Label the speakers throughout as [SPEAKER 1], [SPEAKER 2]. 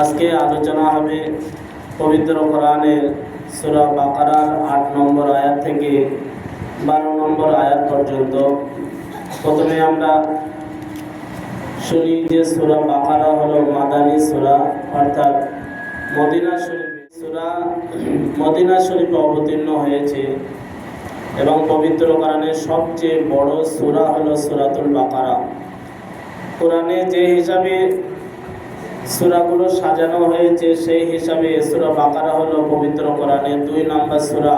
[SPEAKER 1] আজকে আলোচনা হবে পবিত্র কোরআনের সুরা বাকারার আট নম্বর আয়াত থেকে বারো নম্বর আয়াত পর্যন্ত। প্রথমে আমরা শুনি যে সুরা বাকারা হলো মাদানী সুরা, অর্থাৎ মদিনা শরীফ সুরা মদিনা শরীফে অবতীর্ণ হয়েছে এবং পবিত্র কোরআনের সবচেয়ে বড় সুরা হলো সুরাতুল বাকারা। কোরআনে যে হিসাবে সুরাগুলো সাজানো হয়েছে, সেই হিসাবে সুরা বাকারা হলো পবিত্র কোরআনের দুই নম্বর সুরা।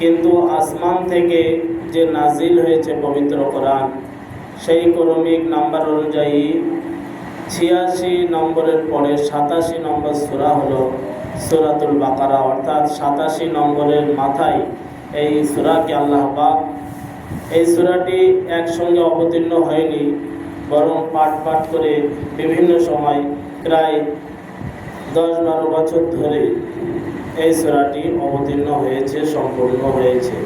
[SPEAKER 1] কিন্তু আসমান থেকে যে নাজিল হয়েছে পবিত্র কোরআন, সেই ক্রমিক নাম্বার অনুযায়ী ছিয়াশি নম্বরের পরে সাতাশি নম্বর সুরা হলো সুরাতুল বাকারা। অর্থাৎ সাতাশি নম্বরের মাথায় এই সুরাকে আল্লাহ পাক, এই সুরাটি একসঙ্গে অবতীর্ণ হয়নি। বরং পাঠ পাঠ করে বিভিন্ন সময় প্রায় দশ বারো বছর ধরে এই সুরাটি অবতীর্ণ হয়েছে, সম্পূর্ণ হয়েছে।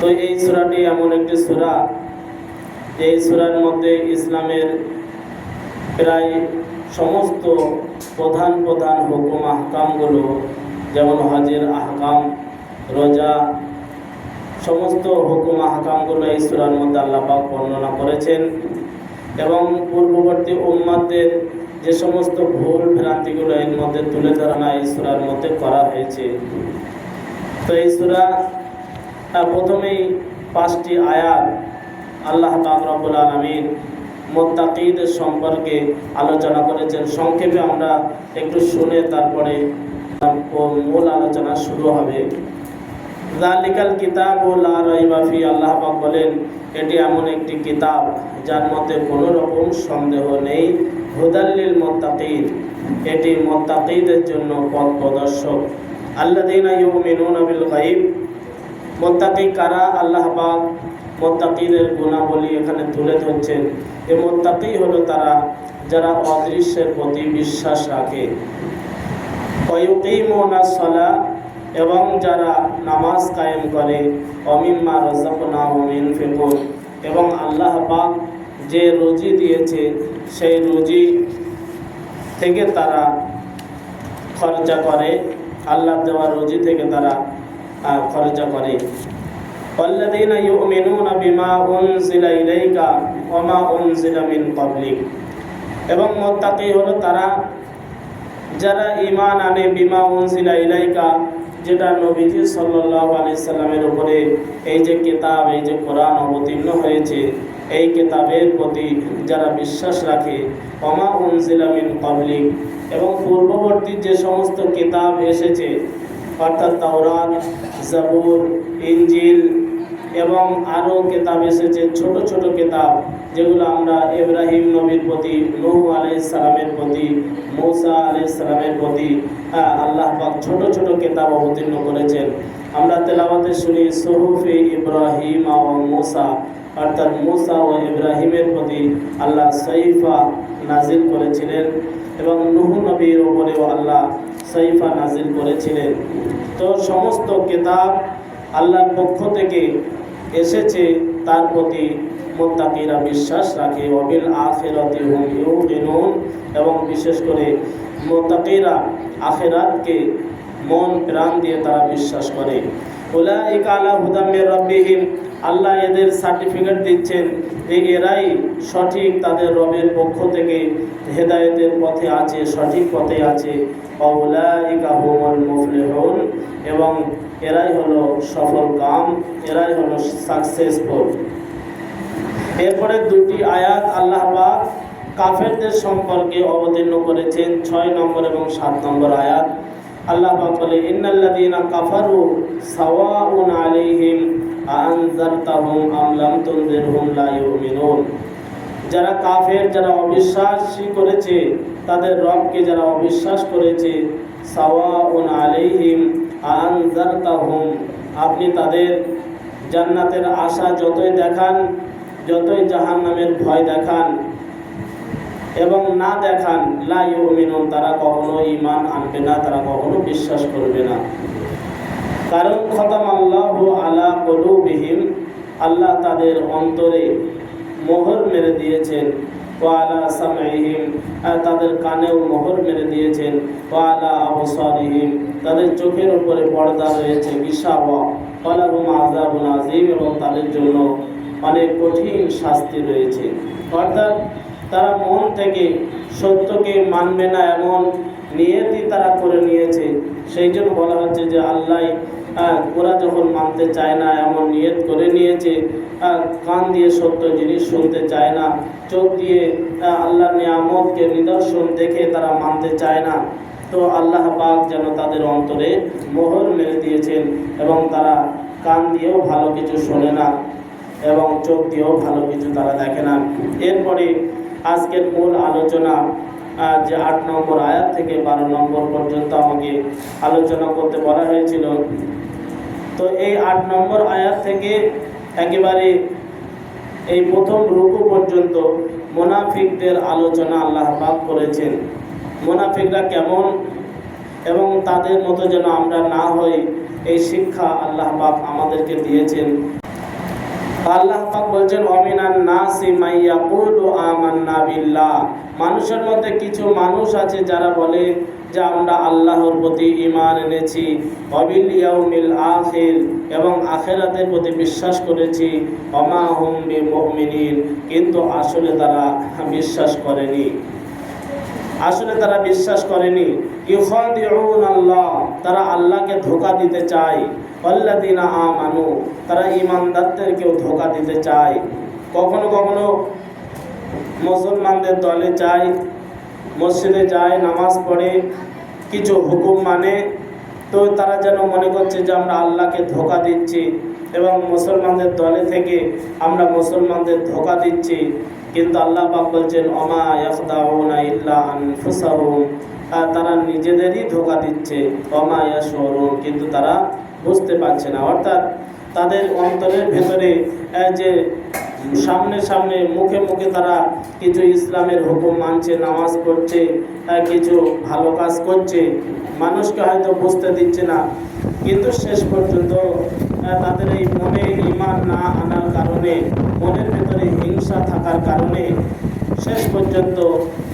[SPEAKER 1] তো এই সুরাটি এমন একটি সুরা। এই সুরার মধ্যে ইসলামের প্রায় সমস্ত প্রধান প্রধান হুকুম, আহকামগুলো, যেমন হজের আহকাম, রোজা সমস্ত হুকুম আহকামগুলো এই সুরার মধ্যে আল্লাপাক বর্ণনা করেছেন এবং পূর্ববর্তী উম্মাদের যে সমস্ত ভুল ভ্রান্তিগুলো এর মধ্যে তুলে ধরা এই সুরার মধ্যে করা হয়েছে। তো এই সুরা প্রথমেই পাঁচটি আয়াত আল্লাহ রব্বুল আলমিন মোত্তাকিদের সম্পর্কে আলোচনা করেছেন। সংক্ষেপে আমরা একটু শুনে তারপরে মূল আলোচনা শুরু হবে। জালিকাল কিতাব ও লা রাইবা ফি, আল্লাহ পাক বলেন, এটি এমন একটি কিতাব যার মধ্যে কোনো রকম সন্দেহ নেই। হুদাল্লিল মোত্তাকিদ এটি মোত্তাকিদের জন্য পথ প্রদর্শক। আল্লাযীনা ইউমিনুনা বিল গায়ব, মোত্তাকি কারা? আল্লাহ পাক মোত্তাকিদের গুণাবলী এখানে তুলে ধরছেন। এ মোত্তাকি হলো তারা যারা অদৃশ্যের প্রতি বিশ্বাস রাখে। ওয়ুকিমুনা সলা এবং যারা নামাজ কায়েম করে অমিম্মা রজাকনা মিন ফিকুন এবং আল্লাহ পাক যে রুজি দিয়েছে সেই রুজি থেকে তারা খরচা করে আল্লাহ দেওয়া রুজি থেকে তারা আহ, খরচা করে والذين يؤمنون بما أنزل إليك وما أنزل من قبلك এবং মোত্তাকি হলো তারা যারা ঈমান আনে বিমা উনজিলা ইলাইকা যেটা নবীজি সাল্লাল্লাহু আলাইহি সাল্লামের উপরে এই যে কিতাব, এই যে কোরআন অবতীর্ণ হয়েছে, এই কিতাবের প্রতি যারা বিশ্বাস রাখে অমা উনজিলা মিন পাবলিক এবং পূর্ববর্তী যে সমস্ত কিতাব এসেছে, অর্থাৎ তাওরাত, জাবুর ইঞ্জিল এবং আরও কেতাব এসেছে, ছোট ছোট কেতাব যেগুলো আমরা ইব্রাহিম নবীর প্রতি নূহ সালামের প্রতি মৌসা সালামের প্রতি আহ, আল্লাহ পাক ছোট ছোট কেতাব অবতীর্ণ করেছেন। আমরা তেলাওয়াতে শুনি সহুফে ইব্রাহিম ও মৌসা অর্থাৎ মৌসা ও ইব্রাহিমের প্রতি আল্লাহ সৈফা নাজিল করেছিলেন এবং নুহ নবীর ওপরেও আল্লাহ সৈফা নাজিল করেছিলেন। তো সমস্ত কেতাব আল্লাহর পক্ষ থেকে এসেছে তার প্রতি মোত্তাকিরা বিশ্বাস রাখে অবিল আখেরাতে হুম ইউকিনুন এবং বিশেষ করে মোত্তাকিরা আখেরাতকে মন প্রাণ দিয়ে তারা বিশ্বাস করে। উলাইকা আলা হুদাম্মির রাব্বিহিম, আল্লাহ এদের সার্টিফিকেট দিচ্ছেন যে এরাই সঠিক তাদের রবের পক্ষ থেকে হেদায়েতের পথে আছে, সঠিক পথে আছে। অউলাইকা হুমুল মুফলিহুন, এবং এরাই হলো সফল কাম, এরাই হলো সাকসেসফুল। এরপরে দুটি আয়াত আল্লাহ পাক কাফেরদের সম্পর্কে অবতীর্ণ করেছেন, ছয় নম্বর এবং সাত নম্বর আয়াত। আল্লাহ পাক বলে, ইন্নাল্লাযীনা কাফারু সাওয়াউন আলাইহিম আনজারতাহুম আম লাম তুনজিরহুম লা ইউমিনুন। যারা কাফের, যারা অবিশ্বাসী করেছে, তাদের রবকে যারা অবিশ্বাস করেছে, সাওয়াউন আলাইহিম আনজারতাহুম আপনি তাদের জান্নাতের আশা যতই দেখান যতই জাহান্নামের ভয় দেখান এবং না দেখান, লা ইউমিনুন, তারা কখনো ঈমান আনবে না, তারা কখনো বিশ্বাস করবে না। কারণ খতম আল্লাহ আলা কলুবিহিম, আল্লাহ তাদের অন্তরে মোহর মেরে দিয়েছেন। ওয়ালা সামাইহিম তাদের কানেও মোহর মেরে দিয়েছেন। ওয়ালা আবসারিহিম, তাদের চোখের উপরে পর্দা রয়েছে, বিশাওয়া। ওয়ালাহুম আযাবুন আযীম এবং তাদের জন্য অনেক কঠিন শাস্তি রয়েছে। অর্থাৎ তারা মন থেকে সত্যকে মানবে না এমন নিয়তি তারা করে নিয়েছে। সেই জন্য বলা হচ্ছে যে আল্লাহ ওরা যখন মানতে চায় না, এমন নিয়ত করে নিয়েছে কান দিয়ে সত্য জিনিস শুনতে চায় না, চোখ দিয়ে আল্লাহ নিয়ামতকে নিদর্শন দেখে তারা মানতে চায় না। তো আল্লাহ পাক যেন তাদের অন্তরে মোহর মেরে দিয়েছেন এবং তারা কান দিয়েও ভালো কিছু শোনে না। এবং চোখ দিয়েও ভালো কিছু তারা দেখে না। এরপরে আজকের মূল আলোচনা যে আট নম্বর আয়াত থেকে বারো নম্বর পর্যন্ত আমাকে আলোচনা করতে বলা হয়েছিল। তো এই আট নম্বর আয়াত থেকে একেবারে এই প্রথম রুকু পর্যন্ত মোনাফিকদের আলোচনা আল্লাহ পাক করেছেন। মোনাফিকরা কেমন এবং তাদের মতো যেন আমরা না হই, এই শিক্ষা আল্লাহ পাক আমাদেরকে দিয়েছেন। আল্লাহ পাক বলছেন, অমিনান নাসি মাইয়াকুলু আমান্না বিল্লাহ। মানুষের মধ্যে কিছু মানুষ আছে যারা বলে যে, আমরা আল্লাহর প্রতি ঈমান এনেছি, অবিল ইয়াউমিল আখির এবং আখিরাতের প্রতি বিশ্বাস করেছি। অমা হুম বিমুমিনিন। কিন্তু আসলে তারা বিশ্বাস করেনি। আসলে তারা বিশ্বাস করেনি। ইউখাদিউন আল্লাহ তারা আল্লাহকে ধোকা দিতে চায়। আল্লাদিনা আমানু, তারা ইমানদারদেরকেও ধোকা দিতে চায়। কখনো কখনো মুসলমানদের দলে যায়, মসজিদে যায়, নামাজ পড়ে, কিছু হুকুম মানে তো তারা যেন মনে করছে যে আমরা আল্লাহকে ধোকা দিচ্ছি এবং মুসলমানদের দলে থেকে আমরা মুসলমানদের ধোকা দিচ্ছি। কিন্তু আল্লাহ পাক বলছেন অমা ইয়াখদাউনা ইল্লা আনফুসাহুম। তারা নিজেদেরই ধোকা দিচ্ছে অমা ইয়াশউরুন। কিন্তু তারা বুঝতে পারছে না। অর্থাৎ তাদের অন্তরের ভেতরে যে সামনে সামনে মুখে মুখে তারা কিছু ইসলামের হুকুম মানছে, নামাজ পড়ছে কিছু ভালো কাজ করছে, মানুষকে হয়তো বুঝতে দিচ্ছে না। কিন্তু শেষ পর্যন্ত তাদের এই মনে ইমান না আনার কারণে, মনের ভেতরে হিংসা থাকার কারণে শেষ পর্যন্ত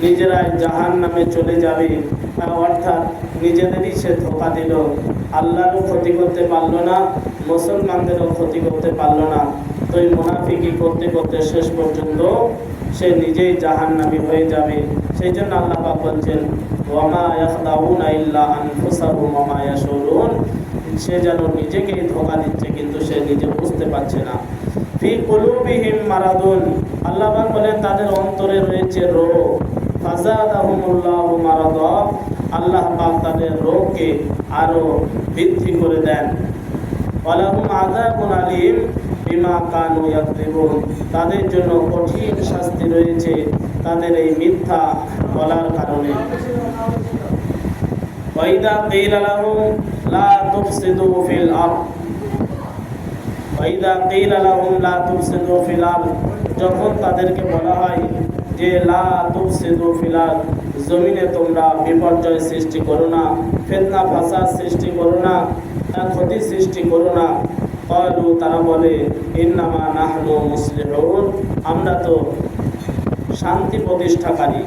[SPEAKER 1] নিজেরাই জাহান নামে চলে যাবে। অর্থাৎ নিজেদেরই সে ধোকা দিল। আল্লাহরও ক্ষতি করতে পারল না, মুসলমানদেরও ক্ষতি করতে পারল না। তো এই মুনাফিকি করতে করতে শেষ পর্যন্ত সে নিজেই জাহান্নামী হয়ে যাবে। সেই জন্য আল্লাহ বলছেন, ওয়ামা ওয়ামা সে যেন নিজেকেই ধোকা দিচ্ছে, কিন্তু সে নিজে বুঝতে পারছে না। মারাদুন। আল্লাহ বলেন, তাদের অন্তরে রয়েছে রোগ। আল্লাহ তাদের রোগকে আরও বৃদ্ধি করে দেন। আলীম তাদের জন্য কঠিন শাস্তি রয়েছে তাদের এই মিথ্যা বলার কারণে। ওয়াইদা ফিল যখন তাদেরকে বলা হয় যে, লা তুফসিদু ফিল আরদ, জমিনে তোমরা বিপর্যয় সৃষ্টি করো না, ফিতনা, ফাসাদ সৃষ্টি করো না ক্ষতি সৃষ্টি করো না। কলু, তারা বলে, ইন্নামা নাহনু মুসলিহুন, আমরা তো শান্তি প্রতিষ্ঠাকারী।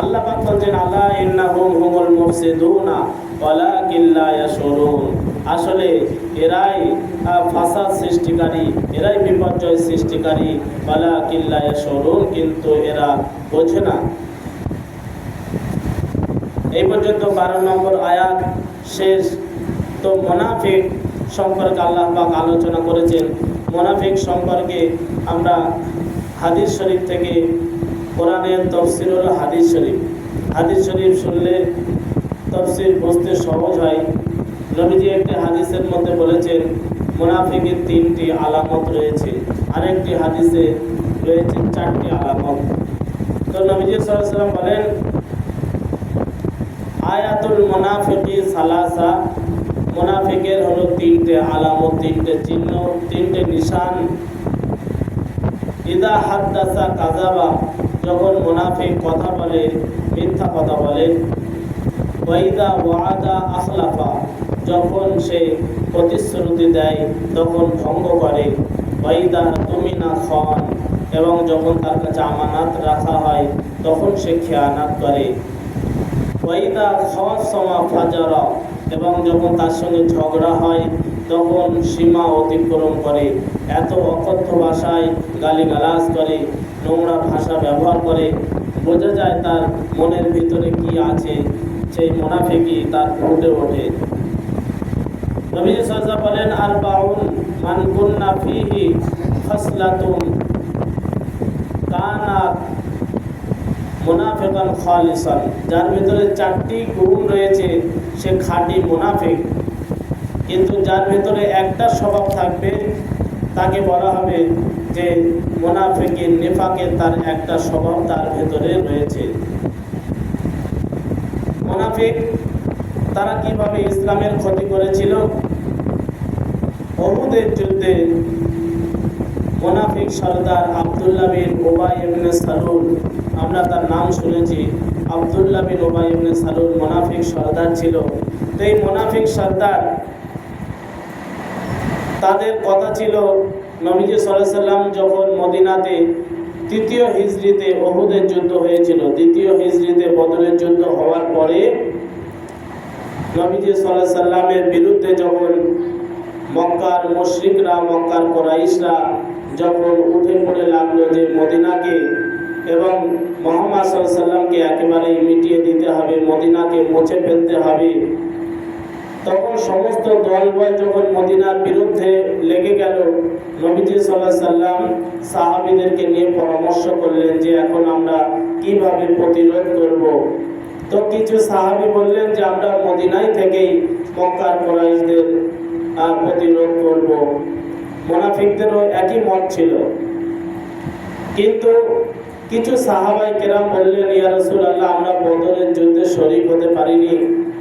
[SPEAKER 1] আল্লাহ বলছেন আল্লাহ ইন্নাহুম হুমুল মুফসিদুনা, ওয়ালাকিন লা আসলে এরাই ফাসাদ সৃষ্টিকারী, এরাই বিপর্যয় সৃষ্টিকারী। বালা লা ইয়াশুরুন কিন্তু এরা বোঝে না। এই পর্যন্ত বারো নম্বর আয়াত শেষ। তো মোনাফিক সম্পর্কে আল্লাহ পাক আলোচনা করেছেন। মোনাফিক সম্পর্কে আমরা হাদিস শরীফ থেকে কোরআনের তফসির হলো হাদিস শরীফ। হাদিস শরীফ শুনলে তফসির বুঝতে সহজ হয়। নবীজি একটি হাদিসের মধ্যে বলেছেন মোনাফিকের তিনটি আলামত রয়েছে। আরেকটি হাদিসে রয়েছে চারটি আলামত। তো নবীজি সাল্লাম বলেন, আয়াতুল মোনাফিকি সালাসা। মোনাফিকের হলো তিনটে আলামত, তিনটে চিহ্ন, তিনটে নিশান। ইদা হাদ্দাসা কাজাবা যখন মুনাফিক কথা বলে, মিথ্যা কথা বলে। ওয়াইদা ওয়াদা আখলাফা। যখন সে প্রতিশ্রুতি দেয়, তখন ভঙ্গ করে। বাইদা তুমি না খন এবং যখন তার কাছে আমানাত রাখা হয়, তখন সে খেয়ানাত করে। ওয়াইদা খাওয়ার সময় ফাজারা। এবং যখন তার সঙ্গে ঝগড়া হয়, তখন সীমা অতিক্রম করে। এত অকথ্য ভাষায় গালিগালাজ করে, নোংরা ভাষা ব্যবহার করে। বোঝা যায় তার মনের ভিতরে কি আছে, সেই মোনাফেকি তার ফুটে ওঠে। নবীজি সাজা বলেন আর বাউন মান কুন্না ফিহি খাসলাতুন কানাত মুনাফিকান খালিসান। যার ভিতরে চারটি গুণ রয়েছে, সে খাঁটি মুনাফিক। কিন্তু যার ভিতরে একটা স্বভাব থাকবে, তাকে বলা হবে যে মুনাফিকের নেফাকের তার একটা স্বভাব তার ভেতরে রয়েছে। মুনাফিক তারা কীভাবে ইসলামের ক্ষতি করেছিল? অহুদের যুদ্ধে মোনাফিক সর্দার আবদুল্লাহ বিন ওবাই ইবনে সালুল আমরা তার নাম শুনেছি, আবদুল্লাহ বিন ওবাই ইবনে সালুল মোনাফিক সর্দার ছিল। তো এই মোনাফিক সর্দার, তাদের কথা ছিল নবীজি সাল্লাম যখন মদিনাতে তৃতীয় হিজড়িতে অহুদের যুদ্ধ হয়েছিল, দ্বিতীয় হিজড়িতে বদলের যুদ্ধ হওয়ার পরে নবীজি সাল্লাহ সাল্লামের বিরুদ্ধে যখন মক্কার মুশরিকরা, মক্কার কোরাইশরা যখন উঠে পড়ে লাগল যে মদিনাকে এবং মোহাম্মদ সাল্লামকে একেবারেই মিটিয়ে দিতে হবে, মদিনাকে মুছে ফেলতে হবে, তখন সমস্ত দলবল যখন মদিনার বিরুদ্ধে লেগে গেল, নবীজি সাল্লাহ সাল্লাম সাহাবিদেরকে নিয়ে পরামর্শ করলেন যে এখন আমরা কীভাবে প্রতিরোধ করব। তো কিছু সাহাবি বললেন যে, আমরা মদিনায় থেকেই মক্কার কোরাইশদের প্রতিরোধ করব। মোনাফিকদেরও একই মত ছিল। কিন্তু কিছু সাহাবাই কেরাম বললেন, ইয়া রাসূলুল্লাহ, আমরা বদরের যুদ্ধে শরীক হতে পারিনি।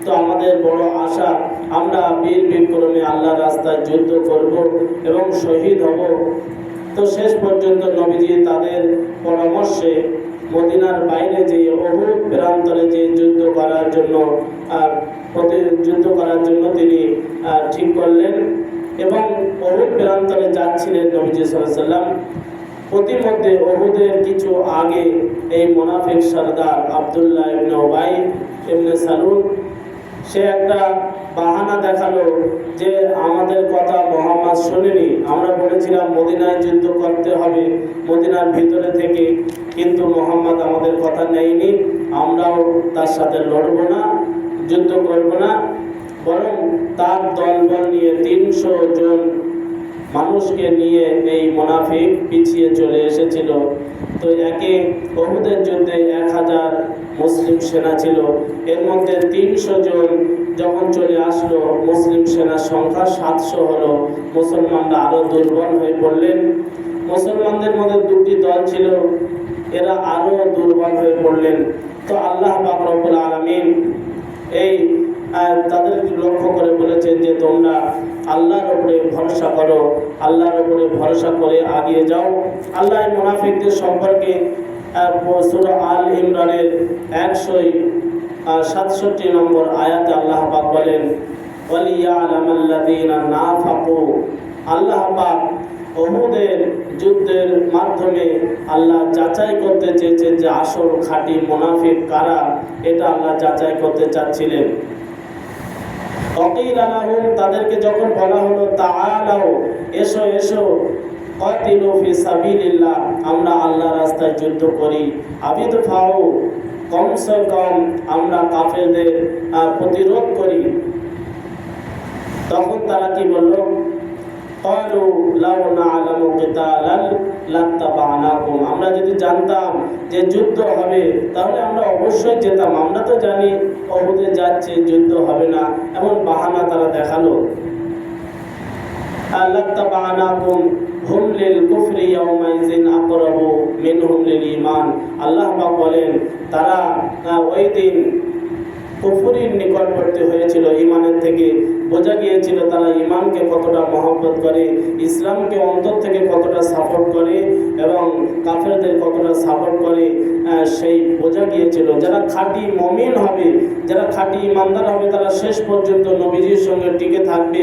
[SPEAKER 1] তো আমাদের বড় আশা, আমরা বীর বিক্রমে আল্লাহ রাস্তায় যুদ্ধ করব এবং শহীদ হব। তো শেষ পর্যন্ত নবীজি তাদের পরামর্শে মদিনার বাইরে যে অহুদ প্রান্তরে যে যুদ্ধ করার জন্য যুদ্ধ করার জন্য তিনি ঠিক করলেন এবং অহুদ প্রান্তরে যাচ্ছিলেন নবীজি সাল্লাম প্রতিমধ্যে অহুদের কিছু আগে এই মোনাফিক সর্দার আবদুল্লাহ ইবনে ওবাই ইবনে সালুল সে একটা বাহানা দেখাল যে আমাদের কথা মোহাম্মদ শোনেনি। আমরা বলেছিলাম, মদিনায় যুদ্ধ করতে হবে, মদিনার ভিতরে থেকে। কিন্তু মোহাম্মদ আমাদের কথা নেয়নি। আমরাও তার সাথে লড়ব না, যুদ্ধ করব না। বরং তার দলবল নিয়ে তিনশো জন মানুষকে নিয়ে এই মোনাফিক পিছিয়ে চলে এসেছিল। তো একে বহুদের যুদ্ধে এক হাজার মুসলিম সেনা ছিল। এর মধ্যে তিনশো জন যখন চলে আসলো, মুসলিম সেনার সংখ্যা সাতশো হলো। মুসলমানরা আরও দুর্বল হয়ে পড়লেন। মুসলমানদের মধ্যে দুটি দল ছিল, এরা আরও দুর্বল হয়ে পড়লেন। তো আল্লাহ বাকরবুল আলমিন এই আহ, তাদের লক্ষ্য করে বলেছেন যে তোমরা আল্লাহর উপরে ভরসা করো আল্লাহর উপরে ভরসা করে আগিয়ে যাও। আল্লাহ মুনাফিকদের সম্পর্কে আল ইমরানের একশোই সাতষট্টি নম্বর আয়াতে আল্লাহ পাক বলেন ওয়ালিয়া আলামাল্লাযীনা নাফাকু। আল্লাহ পাক অহুদের যুদ্ধের মাধ্যমে আল্লাহ যাচাই করতে চেয়েছেন যে আসল খাঁটি মুনাফিক কারা এটা আল্লাহ যাচাই করতে চাচ্ছিলেন। তাদেরকে যখন বলা হলো তাও এসো এসো আমরা আল্লাহ রাস্তায় যুদ্ধ করি। আবিদ ফাও, কমসে কম আমরা কাফেরদের প্রতিরোধ করি। তখন তারা কি বলল? আমরা যদি জানতাম যে যুদ্ধ হবে, তাহলে আমরা অবশ্যই যেতাম। আমরা তো জানি অহুদে যাচ্ছে, যুদ্ধ হবে না, এমন বাহানা তারা দেখাল। লাত্তাবানাকুম হুম লিল কুফরি ইয়াউমাইজিন আকরাবু মিনহুম লিল ঈমান। আল্লাহ পাক বলেন, তারা ওই দিন কুফুরির নিকটবর্তী হয়েছিল ইমানের থেকে বোঝা গিয়েছিল তারা ইমানকে কতটা মহব্বত করে, ইসলামকে অন্তর থেকে কতটা সাপোর্ট করে এবং কাফেরদের কতটা সাপোর্ট করে সেই বোঝা গিয়েছিল। যারা খাঁটি মমিন হবে, যারা খাঁটি ইমানদার হবে, তারা শেষ পর্যন্ত নবীজির সঙ্গে টিকে থাকবে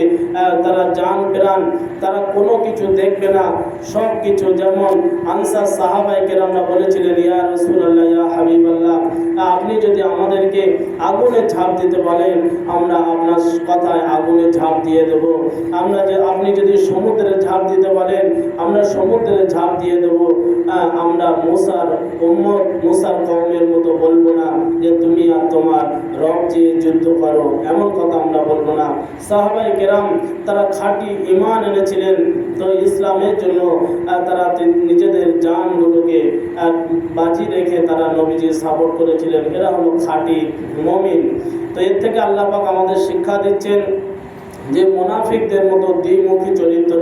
[SPEAKER 1] তারা জান প্রাণ, তারা কোনো কিছু দেখবে না। সব কিছু যেমন আনসার সাহাবাই কেরামরা বলেছিলেন, ইয়া রসুল্লাহ ইয়া হাবিব আল্লাহ আপনি যদি আমাদেরকে আগুনে ঝাঁপ দিতে বলেন আমরা আপনার কথায় আগুনে ঝাঁপ দিয়ে দেব। আমরা যে, আপনি যদি সমুদ্রে ঝাঁপ দিতে বলেন, আমরা সমুদ্রে ঝাঁপ দিয়ে দেব। আমরা মোসার উম্মত, মোসার কওমের মতো বলব না যে, তুমি আর তোমার রব যে যুদ্ধ করো, এমন কথা আমরা বলব না। সাহাবাই কেরাম তারা খাঁটি ইমান এনেছিলেন। তো ইসলামের জন্য তারা নিজেদের জানগুলোকে বাজি রেখে তারা নবীজি সাপোর্ট করেছিলেন। এরা হলো খাঁটি মমিন। তো এর থেকে আল্লাহ পাক আমাদের শিক্ষা দিচ্ছেন যে মোনাফিকদের মতো দ্বিমুখী চরিত্র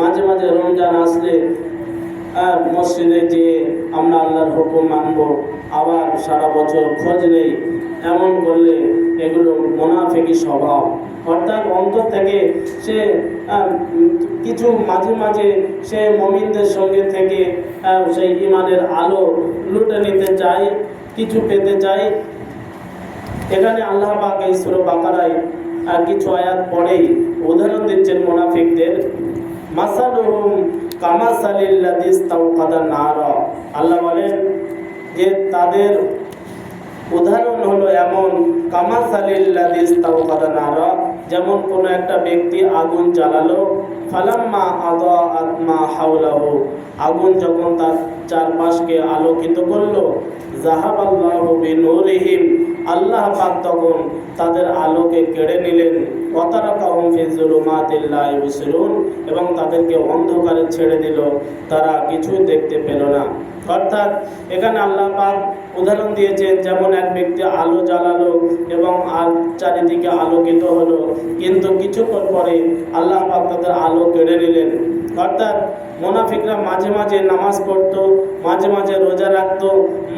[SPEAKER 1] মাঝে মাঝে রমজান আসলে মসজিদে যেয়ে আমরা আল্লাহর হুকুম মানব, আবার সারা বছর খোঁজ নেই, এমন করলে এগুলো মোনাফিকি স্বভাব। অর্থাৎ অন্তর থেকে সে কিছু মাঝে মাঝে সে মমিনদের সঙ্গে থেকে সেই ইমানের আলো লুটে নিতে চায়, কিছু পেতে চায় এখানে আল্লাহ পাক এই বাকারায় আর কিছু আয়াত পরেই উদাহরণ দিচ্ছেন মোনাফিকদের। মাসালুহুম কামাসালিল্লাযিস তাওকাদা নারা। আল্লাহ বলেন যে তাদের উদাহরণ হলো এমন কামাসালিল্লাযিস তাওকাদা নারা, যেমন কোনো একটা ব্যক্তি আগুন জ্বালালো, ফালাম্মা আদা আত্মা হাওলাহু, আগুন যখন তার চারপাশকে আলোকিত করল জাহাবাল্লাহু বিনুরিহিম আল্লাহ পাক তখন তাদের আলোকে কেড়ে নিলেন। ইউবসিরুন এবং তাদেরকে অন্ধকারে ছেড়ে দিল। তারা কিছুই দেখতে পেল না। অর্থাৎ এখানে আল্লাহ পাক উদাহরণ দিয়েছেন, যেমন এক ব্যক্তি আলো জ্বালালো এবং আর চারিদিকে আলোকিত হলো, কিন্তু কিছুক্ষণ পরে আল্লাহ পাক তাদের আলো কেড়ে নিলেন। অর্থাৎ মোনাফিকরা মাঝে মাঝে নামাজ পড়তো, মাঝে মাঝে রোজা রাখতো,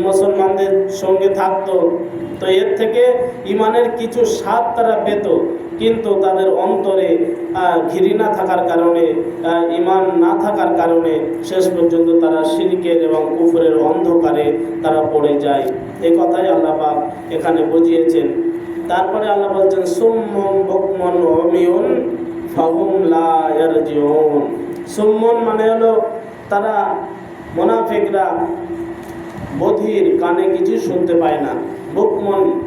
[SPEAKER 1] মুসলমানদের সঙ্গে থাকতো। তো এর থেকে ইমানের কিছু স্বাদ তারা পেত, কিন্তু তাদের অন্তরে ঘৃণা থাকার কারণে ইমান না থাকার কারণে শেষ পর্যন্ত তারা শিরিকের এবং কুফরের অন্ধকারে তারা পড়ে যায়। এই কথাই আল্লাহ পাক এখানে বুঝিয়েছেন। তারপরে আল্লাহ বলছেন সুম্মন বকমন অমিয়ন ফাহুম লা সুম্মন মানে হলো তারা মোনাফিকরা বধির কানে কিছু শুনতে পায় না। বুকমন,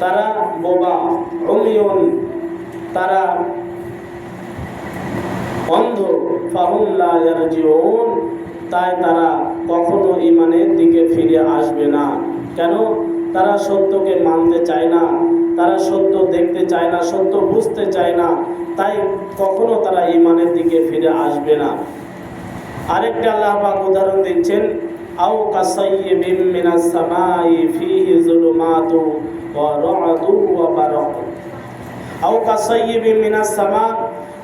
[SPEAKER 1] তারা বোবা। অমিয়ন তারা অন্ধ। ইয়ারজিউন, তাই তারা কখনো ইমানের দিকে ফিরে আসবে না। কেন? তারা সত্যকে মানতে চায় না। তারা সত্য দেখতে চায় না, সত্য বুঝতে চায় না। তাই কখনো তারা ইমানের দিকে ফিরে আসবে না। আরেকটা আল্লাহ পাক উদাহরণ দিচ্ছেন, আও কাসাইয়্যিবিম মিনাস সামাই ফীহি যুলুমাতু ওয়া রা'দু ওয়া বারাক আও কাসাইয়্যিবিম মিনাস সামা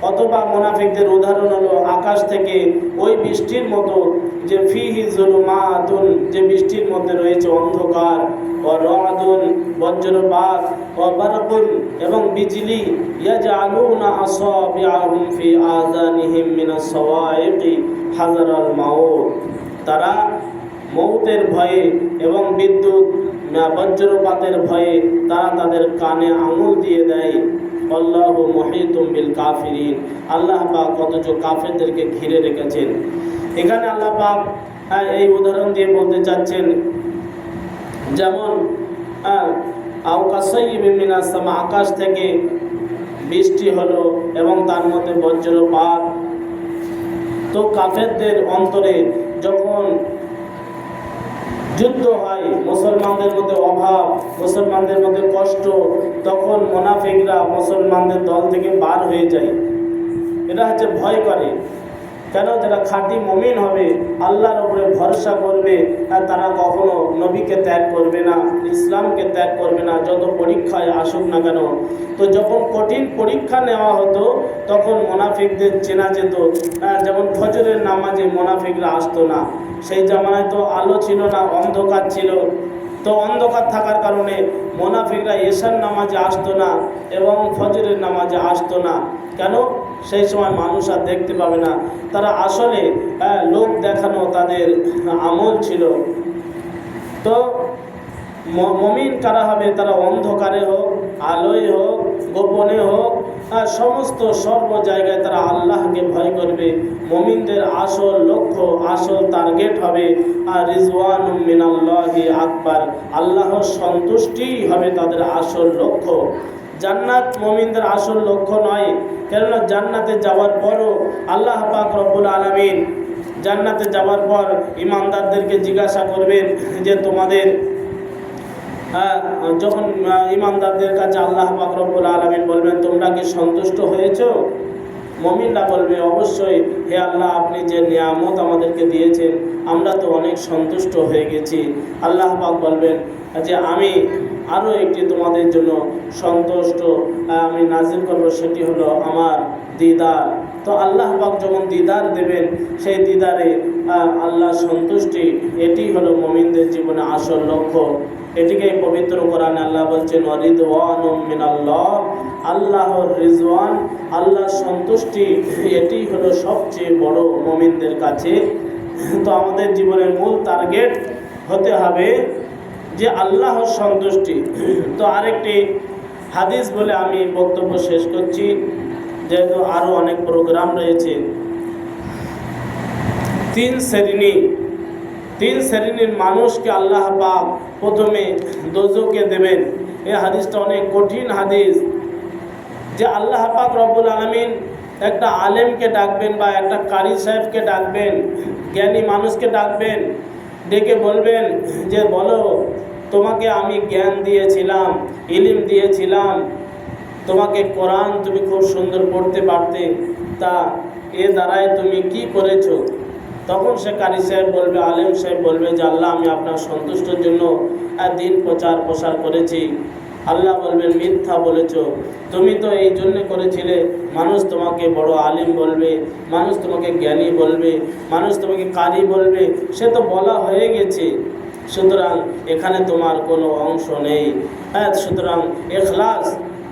[SPEAKER 1] অথবা মুনাফিকদের উদাহরণ হলো, আকাশ থেকে ওই বৃষ্টির মতো যে ফিহি যুলুমাতুন, যে বৃষ্টির মধ্যে রয়েছে অন্ধকার। তারা মৌতের ভয়ে এবং বিদ্যুৎ বজ্রপাতের ভয়ে তারা তাদের কানে আঙুল দিয়ে দেয়। আল্লাহ মহিতুম বিল কাফিরিন। আল্লাহ পাক অথচ কাফেরদেরকে ঘিরে রেখেছেন। এখানে আল্লাহ পাক হ্যাঁ, এই উদাহরণ দিয়ে বলতে চাচ্ছেন যেমন সামা, আকাশ থেকে বৃষ্টি হলো এবং তার মধ্যে বজ্র বজ্রপাত তো কাফেরদের অন্তরে যখন যুদ্ধ হয়, মুসলমানদের মধ্যে অভাব, মুসলমানদের মধ্যে কষ্ট, তখন মোনাফিকরা মুসলমানদের দল থেকে বার হয়ে যায়। এটা হচ্ছে ভয় করে। কেন যারা খাঁটি মমিন হবে, আল্লাহর উপরে ভরসা করবে আর তারা কখনো নবীকে ত্যাগ করবে না, ইসলামকে ত্যাগ করবে না, যত পরীক্ষায় আসুক না কেন? তো যখন কঠিন পরীক্ষা নেওয়া হতো, তখন মোনাফিকদের চেনা যেত যেমন ফজরের নামাজে মোনাফিকরা আসতো না। সেই জামানায় তো আলো ছিল না, অন্ধকার ছিল। তো অন্ধকার থাকার কারণে মোনাফিকরা এশার নামাজে আসতো না এবং ফজরের নামাজে আসতো না। কেন? সেই সময় মানুষ আর দেখতে পাবে না। তারা আসলে হ্যাঁ, লোক দেখানো তাদের আমল ছিল। তো মমিন কারা হবে? তারা অন্ধকারে হোক আলোয় হোক গোপনে হোক সমস্ত সর্ব জায়গায় তারা আল্লাহকে ভয় করবে। মমিনদের আসল লক্ষ্য, আসল টার্গেট হবে। আর রিজওয়ান মিনাল্লাহি আকবার, আল্লাহর সন্তুষ্টি হবে তাদের আসল লক্ষ্য। জান্নাত মমিনদের আসল লক্ষ্য নয়, কেননা জান্নাতে যাওয়ার পরও আল্লাহ পাক রব্বুল আলমিন জান্নাতে যাওয়ার পর ইমানদারদেরকে জিজ্ঞাসা করবেন যে, তোমাদের হ্যাঁ, যখন ইমানদারদের কাছে আল্লাহ পাক রব্বুল আলমিন বলবেন তোমরা কি সন্তুষ্ট হয়েছো? মমিনরা বলবে অবশ্যই। হে আল্লাহ আপনি যে নিয়ামত আমাদেরকে দিয়েছেন আমরা তো অনেক সন্তুষ্ট হয়ে গেছি। আল্লাহ পাক বলবেন যে আমি আরও একটি তোমাদের জন্য সন্তুষ্ট আমি নাজিল করব সেটি হলো আমার দিদার। তো আল্লাহ পাক যখন দিদার দেবেন সেই দিদারে আল্লাহ সন্তুষ্টি, এটি হলো মমিনদের জীবনে আসল লক্ষ্য। এটিকে পবিত্র কোরআন আল্লাহ বলছেন অরিদওয়ান মিনাল্লাহ আল্লাহর রিজওয়ান, আল্লাহর সন্তুষ্টি, এটি হলো সবচেয়ে বড় মমিনদের কাছে। তো আমাদের জীবনের মূল টার্গেট হতে হবে যে আল্লাহর সন্তুষ্টি। তো আরেকটি হাদিস বলে আমি বক্তব্য শেষ করছি, যেহেতু আরও অনেক প্রোগ্রাম রয়েছে। তিন শ্রেণি, তিন শ্রেণির মানুষকে আল্লাহ পাক প্রথমে দোজকে দেবেন। এই হাদিসটা অনেক কঠিন হাদিস। যে আল্লাহ পাক রব্বুল আলমিন একটা আলেমকে ডাকবেন বা একটা কারি সাহেবকে ডাকবেন, জ্ঞানী মানুষকে ডাকবেন, ডেকে বলবেন যে, বলো, তোমাকে আমি জ্ঞান দিয়েছিলাম, ইলিম দিয়েছিলাম, তোমাকে কোরআন তুমি খুব সুন্দর পড়তে পারতে, তা এ দ্বারায় তুমি কি করেছ? তখন সে কারি সাহেব বলবে, আলেম সাহেব বলবে যে, আল্লাহ, আমি আপনার সন্তুষ্টের জন্য দিন প্রচার প্রসার করেছি। আল্লাহ বলবেন মিথ্যা বলেছ। তুমি তো এই জন্য করেছিলে, মানুষ তোমাকে বড় আলিম বলবে, মানুষ তোমাকে জ্ঞানী বলবে, মানুষ তোমাকে কারি বলবে, সে তো বলা হয়ে গেছে। সুতরাং এখানে তোমার কোনো অংশ নেই। হ্যাঁ সুতরাং এখলাস,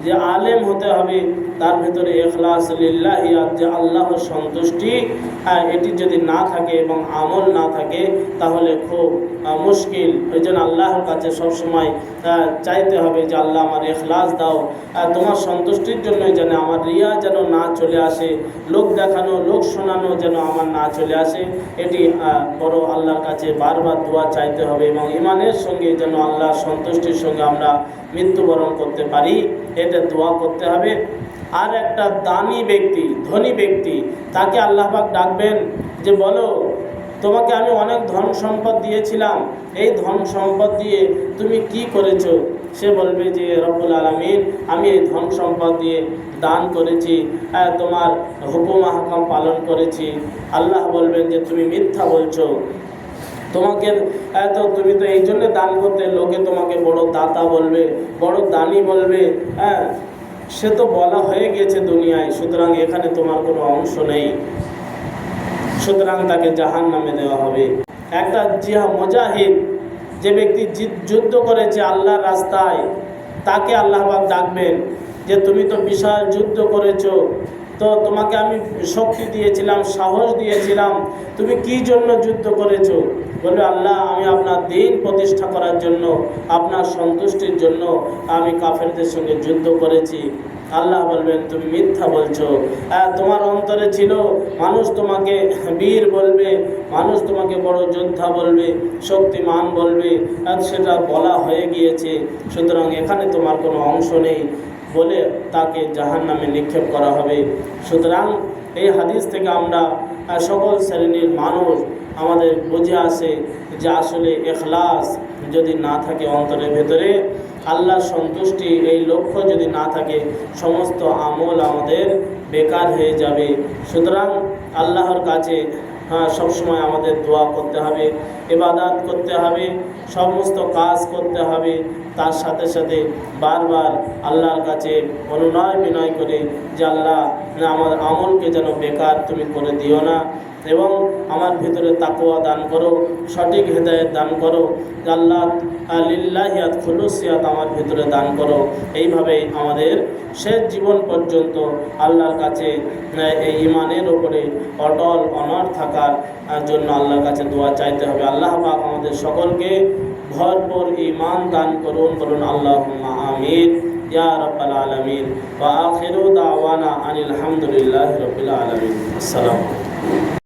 [SPEAKER 1] যে আলেম হতে হবে তার ভেতরে এখলাস লিল্লাহিয়াত যে আল্লাহর সন্তুষ্টি হ্যাঁ, এটি যদি না থাকে এবং আমল না থাকে তাহলে খুব মুশকিল। ওই জন্য আল্লাহর কাছে সবসময় চাইতে হবে যে আল্লাহ আমার এখলাস দাও। তোমার সন্তুষ্টির জন্যই যেন আমার রিয়া যেন না চলে আসে লোক দেখানো লোক শোনানো যেন আমার না চলে আসে এটি বড় আল্লাহর কাছে বারবার দোয়া চাইতে হবে এবং ইমানের সঙ্গে যেন আল্লাহর সন্তুষ্টির সঙ্গে আমরা মৃত্যুবরণ করতে পারি এটা দোয়া করতে হবে। আর একটা দানি ব্যক্তি, ধনী ব্যক্তি, তাকে আল্লাহ পাক ডাকবেন যে, বলো, তোমাকে আমি অনেক ধন সম্পদ দিয়েছিলাম। এই ধন সম্পদ দিয়ে তুমি কি করেছ? সে বলবে যে, রব্বুল আলমিন, আমি এই ধন সম্পদ দিয়ে দান করেছি তোমার হুকুম হাকাম পালন করেছি। আল্লাহ বলবেন যে, তুমি মিথ্যা বলছো। তোমাকে এত তুমি তো এই জন্য দান করতে, লোকে তোমাকে বড় দাতা বলবে, বড় দানি বলবে হ্যাঁ সে তো বলা হয়ে গেছে দুনিয়ায়, সুতরাং এখানে তোমার কোনো অংশ নেই। সুতরাং তাকে জাহান নামে দেওয়া হবে। একটা জিহা মুজাহিদ, যে ব্যক্তি যুদ্ধ করেছে আল্লাহর রাস্তায়, তাকে আল্লাহ পাক ডাকবেন যে, তুমি তো বিশাল যুদ্ধ করেছ, তো তোমাকে আমি শক্তি দিয়েছিলাম, সাহস দিয়েছিলাম, তুমি কি জন্য যুদ্ধ করেছ? বলবে আল্লাহ, আমি আপনার দিন প্রতিষ্ঠা করার জন্য, আপনার সন্তুষ্টির জন্য আমি কাফেরদের সঙ্গে যুদ্ধ করেছি। আল্লাহ বলবেন, তুমি মিথ্যা বলছো। তোমার অন্তরে ছিল, মানুষ তোমাকে বীর বলবে, মানুষ তোমাকে বড় যোদ্ধা বলবে, শক্তিমান বলবে সেটা বলা হয়ে গিয়েছে। সুতরাং এখানে তোমার কোনো অংশ নেই। বলে তাকে জাহান নামে নিক্ষেপ করা হবে। সুতরাং এই হাদিস থেকে আমরা সকল শ্রেণির মানুষ আমাদের বুঝে আসে যে আসলে এখলাস যদি না থাকে অন্তরের ভেতরে, আল্লাহর সন্তুষ্টি এই লক্ষ্য যদি না থাকে, সমস্ত আমল আমাদের বেকার হয়ে যাবে। সুতরাং আল্লাহর কাছে হ্যাঁ সবসময় আমাদের দোয়া করতে হবে এবাদাত করতে হবে, সমস্ত কাজ করতে হবে। তার সাথে সাথে বারবার আল্লাহর কাছে অনুনয় বিনয় করে যে আল্লাহ আমার আমলকে যেন বেকার তুমি করে দিও না। এবং আমার ভিতরে তাকোয়া দান করো, সঠিক হেদায়ত দান করো। আল্লাহ লিল্লাহিয়াত খুলুসিয়াত আমার ভিতরে দান করো। এইভাবেই আমাদের শেষ জীবন পর্যন্ত আল্লাহর কাছে এই ইমানের ওপরে অটল অনর থাকার জন্য আল্লাহর কাছে দোয়া চাইতে হবে। আল্লাহ পাক আমাদের সকলকে ভরপুর ইমান দান করুন, বলুন আল্লাহ আমিন। ইয়া রব্বাল আলামিন। বা আখিরু দাওয়ানা আনিল হামদুলিল্লাহি রাব্বিল আলামিন। আসসালামু